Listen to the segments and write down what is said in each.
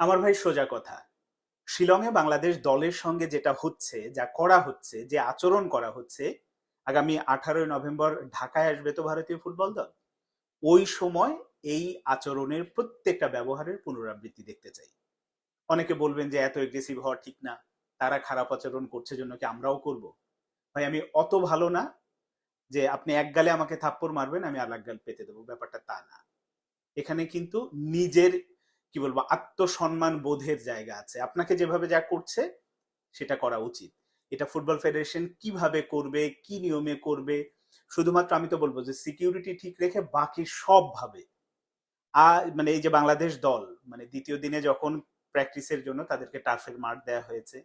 আমার ভাই সোজা কথা। শিলংয়ে বাংলাদেশ দলের সঙ্গে যেটা হচ্ছে, যা করা হচ্ছে, যে আচরণ করা হচ্ছে, আগামী আঠারোই নভেম্বর ঢাকায় আসবে তো ভারতীয় ফুটবল দল। ওই সময় এই আচরণের প্রত্যেকটা ব্যবহারের পুনরাবৃত্তি দেখতে চাই। অনেকে বলবেন যে এত এগ্রেসিভ হওয়া ঠিক না, তারা খারাপ আচরণ করছে জন্য কি আমরাও করব? ভাই, আমি অত ভালো না যে আপনি এক গালে আমাকে থাপ্পড় মারবেন, আমি এক গাল পেতে দেবো। ব্যাপারটা তা না। এখানে কিন্তু নিজের কি বলব, আত্মসম্মান বোধের জায়গা আছে। আপনাকে যেভাবে যা করছে, সেটা করা উচিত। এটা ফুটবল ফেডারেশন কীভাবে করবে, কি নিয়মে করবে? শুধুমাত্র আমি তো বলব যে সিকিউরিটি ঠিক রেখে বাকি সব ভাবে। আর মানে এই যে বাংলাদেশ দল মানে দ্বিতীয় দিনে যখন প্র্যাকটিসের জন্য তাদেরকে টার্ফের মাঠ দেওয়া হয়েছে,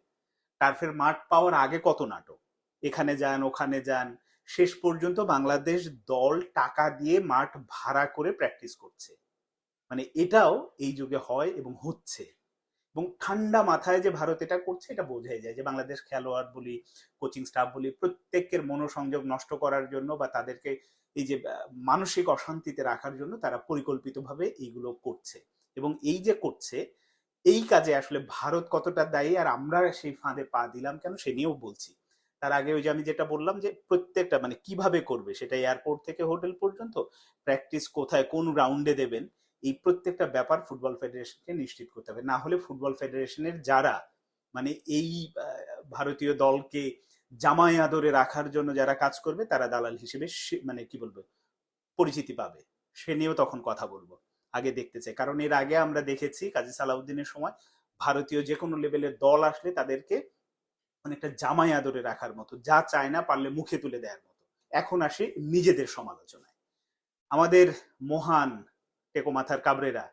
টার্ফের মাঠ পাওয়ার আগে কত নাটক? এখানে যান, ওখানে যান, শেষ পর্যন্ত বাংলাদেশ দল টাকা দিয়ে মাঠ ভাড়া করে প্র্যাকটিস করছে। মানে এটাও এই যুগে হয় এবং হচ্ছে। এবং ঠান্ডা মাথায় যে ভারত এটা করছে, এটা বোঝাই যায় যে বাংলাদেশ খেলোয়াড় বলি কোচিং স্টাফ বলি, প্রত্যেকের মনোসংযোগ নষ্ট করার জন্য বা তাদেরকে এই যে, মানসিক অশান্তিতে রাখার জন্য তারা পরিকল্পিতভাবে এইগুলো করছে। এবং এই যে করছে, এই কাজে আসলে ভারত কতটা দায়ী আর আমরা সেই ফাঁদে পা দিলাম কেন সে নিয়েও বলছি। তার আগে ওই যে আমি যেটা বললাম যে প্রত্যেকটা মানে কীভাবে করবে, সেটা এয়ারপোর্ট থেকে হোটেল পর্যন্ত প্র্যাকটিস কোথায়, কোন রাউন্ডে দেবেন এই প্রত্যেকটা ব্যাপার ফুটবল ফেডারেশনকে নিশ্চিত করতে হবে। না হলে ফুটবল ফেডারেশনের যারা মানে এই ভারতীয় দলকে জামাই আদরে রাখার জন্য যারা কাজ করবে, তারা দালাল হিসেবে মানে কি বলব, পরিচিতি পাবে। সে নিয়েও তখন কথা বলব, আগে দেখতে চাই। কারণ এর আগে আমরা দেখেছি কাজী সালাউদ্দিনের সময় ভারতীয় যে কোনো লেভেলের দল আসলে তাদেরকে অনেকটা জামাই আদরে রাখার মতো, যা চায় না পারলে মুখে তুলে দেওয়ার মতো। এখন আসে নিজেদের সমালোচনায়। আমাদের মহান টেকো মাথার কাবরেরা।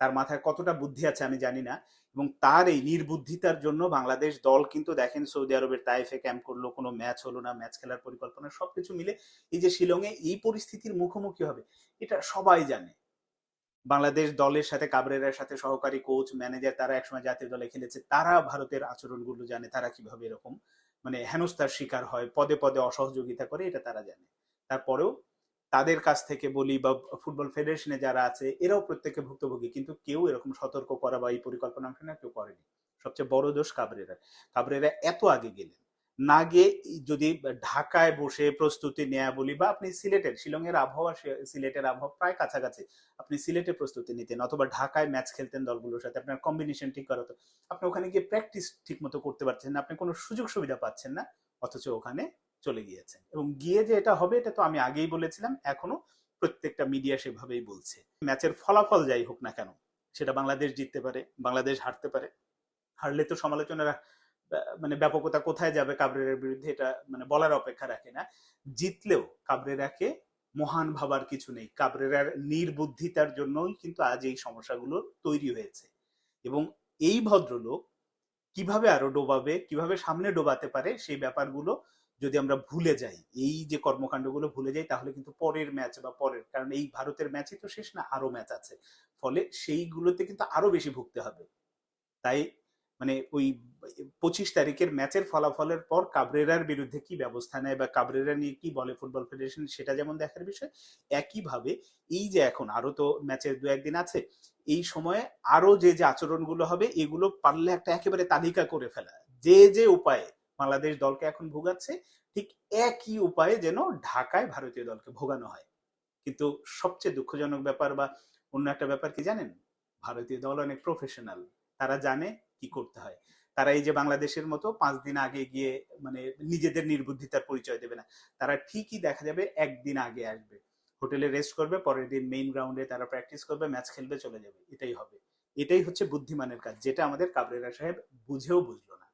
তার মাথায় কতটা বুদ্ধি আছে আমি জানি না। এবং তার এই নির্বুদ্ধিতার জন্য বাংলাদেশ দল কিন্তু দেখেন সৌদি আরবের তাইফে ক্যাম্প করল, কোনো ম্যাচ হলো না, ম্যাচ খেলার পরিকল্পনা, সবকিছু মিলে এই যে শিলংয়ে এই পরিস্থিতির মুখোমুখি হবে, এটা সবাই জানে। বাংলাদেশ দলের সাথে, কাবরেরার সাথে সহকারী কোচ, ম্যানেজার, তারা একসময় জাতীয় দলে খেলেছে, তারা ভারতের আচরণগুলো জানে, তারা কীভাবে এরকম মানে হেনস্থার শিকার হয়, পদে পদে অসহযোগিতা করে, এটা তারা জানে। তারপরেও তাদের কাছ থেকে বলি বা ফুটবল ফেডারেশনে যারা আছে, এরাও প্রত্যেকে ভুক্তভোগী। কিন্তু কেউ এরকম সতর্ক করা বা এই পরিকল্পনা নেওয়া কেউ করেনি। সবচেয়ে বড় দোষ কাবরেরা। কাবরেরা এত আগে গেলেন। না গিয়ে যদি ঢাকায় বসে প্রস্তুতি নেয়া বলি বা আপনি সিলেটের, শিলংয়ের আবহাওয়া সিলেটের আবহাওয়া প্রায় কাছাকাছি, আপনি সিলেটে প্রস্তুতি নিতেন অথবা ঢাকায় ম্যাচ খেলতেন দলগুলোর সাথে, আপনার কম্বিনেশন ঠিক করা হতো। আপনি ওখানে গিয়ে প্র্যাকটিস ঠিক মতো করতে পারছেন না, আপনি কোনো সুযোগ সুবিধা পাচ্ছেন না, অথচ ওখানে চলে গিয়েছেন। এবং গিয়ে যে এটা হবে, এটা তো আমি আগেই বলেছিলাম, এখনও প্রত্যেকটা মিডিয়া সেভাবেই বলছে। ম্যাচের ফলাফল যাই হোক না কেন, সেটা বাংলাদেশ জিততে পারে, বাংলাদেশ হারতে পারে। হারলে তো সমালোচনারা মানে ব্যাপকতা কোথায় যাবে কাবরেরার বিরুদ্ধে, এটা মানে বলার অপেক্ষা রাখে না। জিতলেও কাবরেরাকে মহান ভাবার কিছু নেই। কাবরেরার নির্বুদ্ধিতার জন্যই কিন্তু আজ এই সমস্যাগুলো তৈরি হয়েছে। এবং এই ভদ্রলোক কীভাবে আরও ডোবাবে, কীভাবে সামনে ডোবাতে পারে, সেই ব্যাপারগুলো যদি আমরা ভুলে যাই, এই যে কর্মকাণ্ডগুলো ভুলে যাই, তাহলে কিন্তু পরের ম্যাচ বা পরের, কারণ এই ভারতের ম্যাচে তো শেষ না আরও ম্যাচ আছে। ফলে সেইগুলোতে কিন্তু আরও বেশি ভুগতে হবে। তাই মানে ওই পঁচিশ তারিখের ম্যাচের ফলাফলের পর কাবরেরার বিরুদ্ধে কি ব্যবস্থা নেয় বা কাবরেরা নিয়ে কি বলে ফুটবল ফেডারেশন, সেটা যেমন দেখার বিষয়, একইভাবে এই যে এখন আরও তো ম্যাচের দু একদিন আছে, এই সময়ে আরও যে যে আচরণগুলো হবে, এগুলো পারলে একটা একেবারে তালিকা করে ফেলা। যে যে উপায়ে বাংলাদেশ দলকে এখন ভোগাচ্ছে, ঠিক একই উপায়ে যেন ঢাকায় ভারতীয় দলকে ভোগানো হয়। কিন্তু সবচেয়ে দুঃখজনক ব্যাপার বা অন্য একটা ব্যাপার কি জানেন? ভারতীয় দল অনেক প্রফেশনাল তারা জানে কি করতে হয়। তারা এই যে বাংলাদেশের মতো পাঁচ দিন আগে গিয়ে মানে নিজেদের নির্বুদ্ধিতার পরিচয় দেবে না, তারা ঠিকই দেখা যাবে একদিন আগে আসবে। হোটেলে রেস্ট করবে, পরের দিন মেইন গ্রাউন্ডে তারা প্র্যাকটিস করবে ম্যাচ খেলবে, চলে যাবে। এটাই হবে। এটাই হচ্ছে বুদ্ধিমানের কাজ, যেটা আমাদের কাবরেরা সাহেব বুঝেও বুঝলো না।